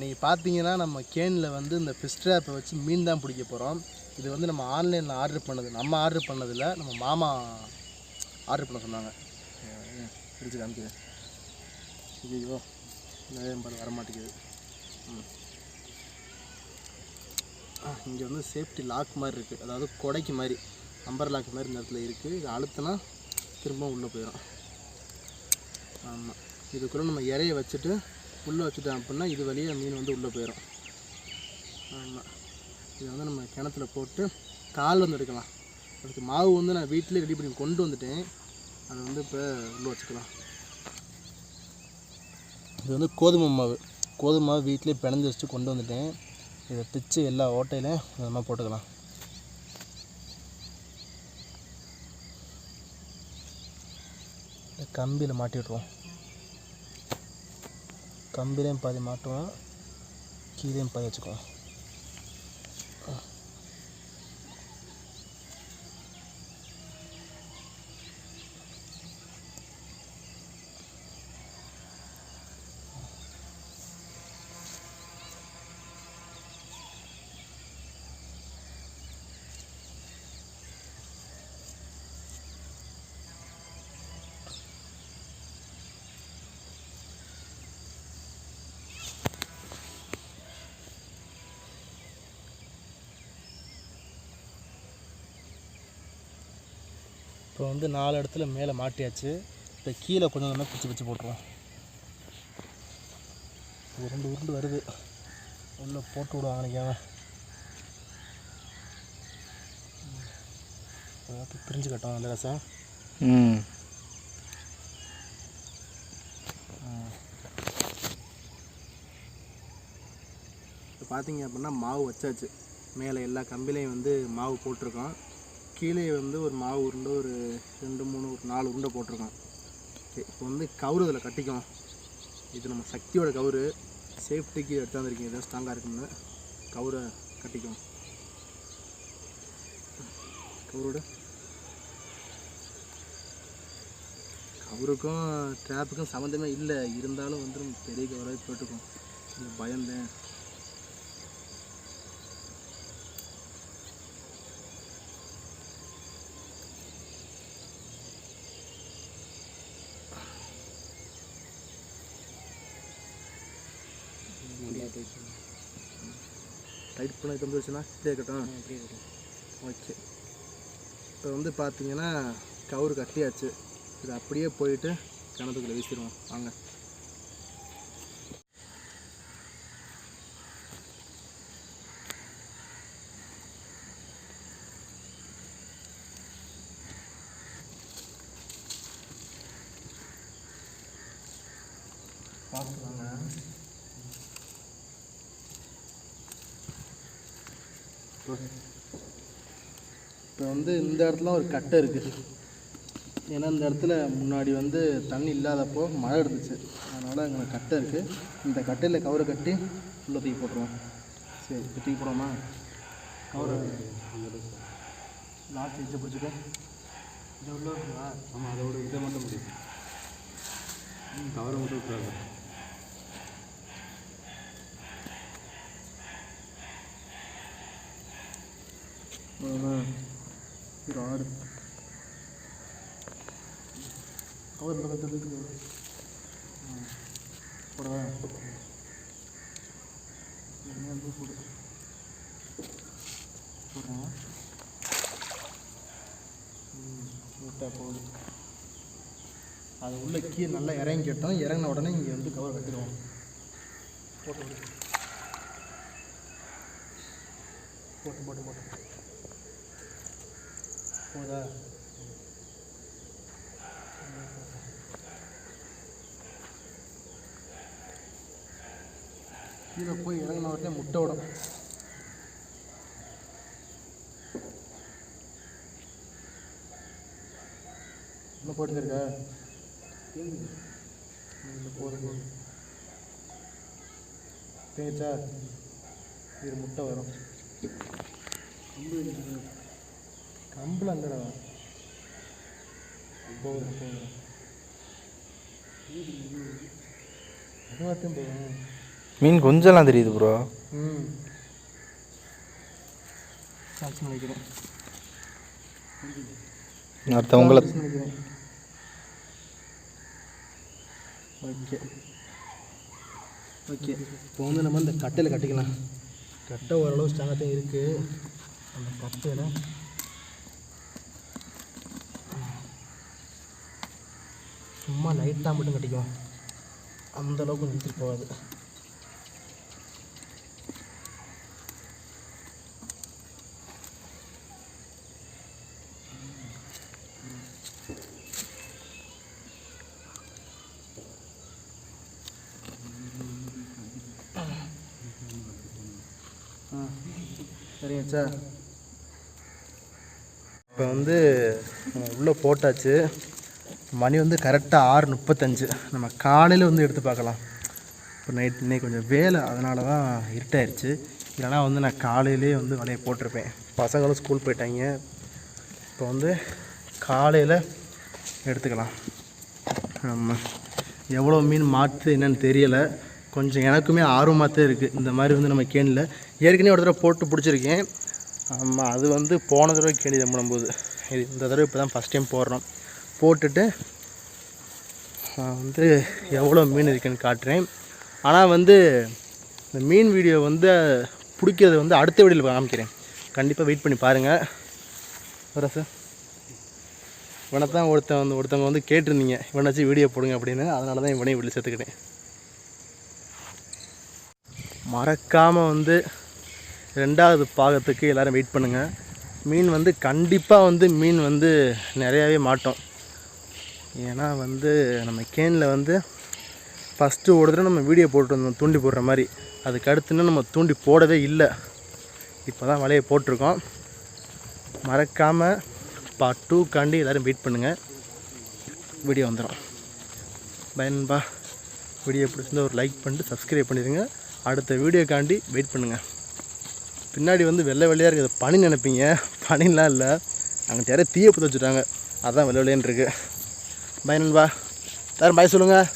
இன்றைக்கி பார்த்தீங்கன்னா நம்ம கேனில் வந்து இந்த ஃபிஷ் ட்ராப்பை வச்சு மீன் தான் பிடிக்க போகிறோம் இது வந்து நம்ம ஆன்லைனில் ஆர்டர் பண்ணது நம்ம ஆர்டர் பண்ணதில் நம்ம மாமா ஆர்டர் பண்ண சொன்னாங்க. பிடிச்சி காமிக்கிறேன். ஐயோ நிறைய பாரு வரமாட்டேங்குது. ம். இங்கே வந்து சேஃப்டி லாக் மாதிரி இருக்குது அதாவது கொடைக்கு மாதிரி அம்பர் லாக் மாதிரி இந்த இடத்துல இருக்குது இது அழுத்தினா திரும்ப உள்ளே போயிடும் ஆமாம் இதுக்குள்ளே நம்ம இறைய வச்சுட்டு உள்ளே வச்சுட்டேன் அப்படின்னா இது வழியாக மீன் வந்து உள்ளே போயிடும். ஆமாம் இதை வந்து நம்ம கிணத்துல போட்டு கால் வந்து எடுக்கலாம். அதுக்கு மாவு வந்து நான் வீட்டிலே ரெடி பண்ணி கொண்டு வந்துட்டேன். அதை வந்து இப்போ உள்ளே வச்சுக்கலாம். இது வந்து கோதுமை மாவு. கோதுமை மாவு வீட்டிலே பிணைஞ்சு வச்சுட்டு கொண்டு வந்துட்டேன். இதை பிச்சு எல்லா ஓட்டையிலையும் இந்த போட்டுக்கலாம். கம்பியில் மாட்டி விட்ருவோம் கம்பிலையும் பாதி மாட்டுவோம் கீழேயும் பாதி வச்சுக்குவோம். இப்போ வந்து நாலு இடத்துல மேலே மாட்டியாச்சு. இப்போ கீழே கொஞ்சம் கொஞ்சமாக பிச்சு பிச்சு போட்டுருவோம். இது ரெண்டு உருண்டு வருது. உள்ளே போட்டு விடுவாங்க நினைக்காம அதாவது பிரிஞ்சு கட்டும் அந்த ரசம். ம். இப்போ பார்த்தீங்க அப்படின்னா மாவு வச்சாச்சு. மேலே எல்லா கம்பிலையும் வந்து மாவு போட்டிருக்கோம். கீழே வந்து ஒரு மாவு உருண்டை ஒரு ரெண்டு மூணு ஒரு நாலு உருண்டை போட்டிருக்கோம். ஓகே இப்போ வந்து கவுரு இதில் கட்டிக்கும் இது நம்ம சக்தியோட கவுரு. சேஃப்டிக்கு எடுத்தாந்துருக்கீங்க ஏதோ ஸ்ட்ராங்காக இருக்கும்னு. கவுரை கட்டிக்கும் கவுரோட. கவுருக்கும் ட்ராப்புக்கும் சம்மந்தமே இல்லை. இருந்தாலும் வந்து நம்ம பெரிய கவராக போட்டுக்கோம் பயந்தேன். டைட் பண்ண இது வந்துருச்சுன்னா இப்படியே இருக்கட்டும். ஓகே இப்போ வந்து பார்த்தீங்கன்னா கவுரு கட்டியாச்சு. இது அப்படியே போயிட்டு கிணத்துக்குள்ளே வீசிடுவோம். வாங்க. பார்த்துக்கோங்க இப்போ வந்து இந்த இடத்துல ஒரு கட்டை இருக்குது ஏன்னா இந்த இடத்துல முன்னாடி வந்து தண்ணி இல்லாதப்போ மழை இருந்துச்சு. அதனால் அங்கே கட்டை இருக்குது இந்த கட்டையில் கவரை கட்டி உள்ளே தூக்கி போட்டுருவோம். சரி இப்போ தூக்கி போடுவோமா கவரை. லாஸ்ட் வச்சு பிடிச்சிக்க. இது உள்ள ஆமாம் அதோட இதை மட்டும் முடியும். கவரை மட்டும் விட்டுறாங்க ஒரு ஆறு கவர் இந்த கட்டை இருக்கு போடவா என்ன வந்து போடு போடுறேன் விட்டா போகுது அது உள்ள கீழே நல்லா இறங்கிட்டோம் இறங்கின உடனே இங்கே வந்து கவர் கட்டிடுவோம் போட்டு போட்டு போட்டு போட்டு. போதா? கீழே போய் இறங்கின உடனே முட்டை விடும் இன்னும் போட்டுக்க இருக்கா இல்லை போதும் போதும் தேய்ச்சா இது முட்டை வரும். கம்பில் இல்லைடா போதும் போதும் அதுவாத்தையும் மீன் கொஞ்சம்லாம் தெரியுது ப்ரோ ம். நினைக்கிறேன். அடுத்த உங்களை நினைக்கிறேன். ஓகே. ஓகே. இப்போ வந்து நம்ம இந்த கட்டையில் கட்டிக்கலாம். கட்டை ஓரளவு ஸ்ட்ராங்காக தான் இருக்குது அந்த கட்டையில் சும்மா லைட்டாக மட்டும் கிடைக்கும் அந்த அளவுக்கு நிறுத்திட்டு போகாது. சரிங்க சார். இப்போ வந்து உள்ளே போட்டாச்சு. மணி வந்து கரெக்டாக ஆறு முப்பத்தஞ்சு. நம்ம காலையில் வந்து எடுத்து பார்க்கலாம். இப்போ நைட் இன்னைக்கு கொஞ்சம் வேலை அதனால தான் இருட்டாயிருச்சு. இல்லைனா வந்து நான் காலையிலே வந்து வலையை போட்டிருப்பேன். பசங்களும் ஸ்கூல் போயிட்டாங்க. இப்போ வந்து காலையில் எடுத்துக்கலாம். ஆமாம் எவ்வளோ மீன் மாற்று என்னன்னு தெரியலை. கொஞ்சம் எனக்குமே ஆர்வமாக தான் இருக்குது இந்த மாதிரி வந்து நம்ம கேணியில் ஏற்கனவே ஒரு தடவை போட்டு பிடிச்சிருக்கேன். ஆமாம் அது வந்து போன தடவை கேணி தம்பிடும்போது இது இந்த தடவை இப்போ தான் ஃபஸ்ட் டைம் போடுறோம். போட்டுட்டு நான் வந்து எவ்வளோ மீன் இருக்குன்னு காட்டுறேன். ஆனால் வந்து இந்த மீன் வீடியோ வந்து பிடிக்கிறது வந்து அடுத்த வீடியோவில் காமிக்கிறேன். கண்டிப்பாக வெயிட் பண்ணி பாருங்கள் வரேன் சார் இவனை தான் ஒருத்தன் வந்து ஒருத்தவங்க வந்து கேட்டிருந்தீங்க. இவனாச்சும் வீடியோ போடுங்க அப்படின்னு. அதனால தான் இவனையும் வீட்டில் சேர்த்துக்கிட்டேன். மறக்காமல் வந்து ரெண்டாவது பாகத்துக்கு எல்லோரும் வெயிட் பண்ணுங்கள் மீன் வந்து கண்டிப்பாக வந்து மீன் வந்து நிறையாவே மாட்டோம். ஏன்னா வந்து நம்ம கேனில் வந்து ஃபஸ்ட்டு ஒரு தடவை நம்ம வீடியோ போட்டு வந்தோம் தூண்டி போடுற மாதிரி. அதுக்கு அடுத்துன்னு நம்ம தூண்டி போடவே இல்லை. இப்போ தான் வலையை போட்டிருக்கோம். மறக்காமல் பார்ட் டூக்காண்டி எல்லோரும் வெயிட் பண்ணுங்கள் வீடியோ வந்துடும் பயன்பா வீடியோ பிடிச்சிருந்தா ஒரு லைக் பண்ணிட்டு சப்ஸ்கிரைப் பண்ணிடுங்க அடுத்த வீடியோக்காண்டி வெயிட் பண்ணுங்கள் பின்னாடி வந்து வெள்ளை வெள்ளையாக இருக்குது பனி நினைப்பீங்க. பனிலாம் இல்லை. அங்கே யாரோ தீயை பற்ற வச்சுட்டாங்க அதான் வெள்ளை வெள்ளையன் இருக்குது பை நண்பா எல்லாரும் பாய் சொல்லுங்கள்